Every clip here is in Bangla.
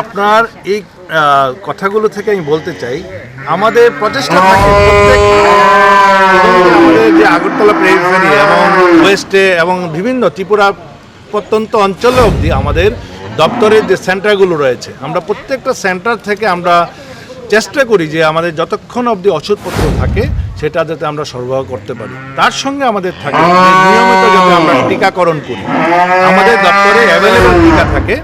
আপনার এই কথাগুলো থেকে আমি বলতে চাই, আমাদের প্রচেষ্টা থাকে আমাদের যে আগরতলা পেরিফেরি এবং ওয়েস্টে এবং বিভিন্ন ত্রিপুরা প্রত্যন্ত অঞ্চলে অবধি আমাদের দপ্তরের যে সেন্টারগুলো রয়েছে, আমরা প্রত্যেকটা সেন্টার থেকে আমরা চেষ্টা করি যে আমাদের যতক্ষণ অবধি ওষুধপত্র থাকে, সেটা যাতে আমরা সরবরাহ করতে পারি। তার সঙ্গে আমাদের থাকে নিয়মিত যাতে আমরা টিকাকরণ করি। আমাদের দপ্তরে অ্যাভেলেবল টিকা থাকে।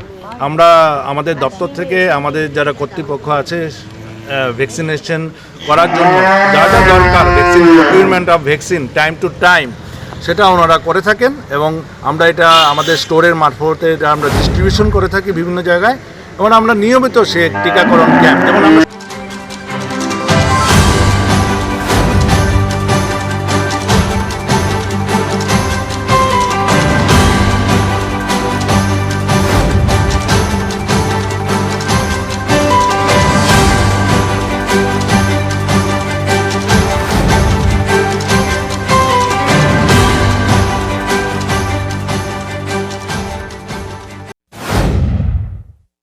আমরা আমাদের দপ্তর থেকে আমাদের যারা কর্তৃপক্ষ আছে ভ্যাকসিনেশন করার জন্য যা যা দরকার vaccine requirement of vaccine time to time সেটা ওনারা করে থাকেন এবং আমরা এটা আমাদের স্টোরের মারফতে এটা আমরা ডিস্ট্রিবিউশন করে থাকি বিভিন্ন জায়গায়। এবং আমরা নিয়মিত সে টিকাকরণ ক্যাম্প যেমন আমরা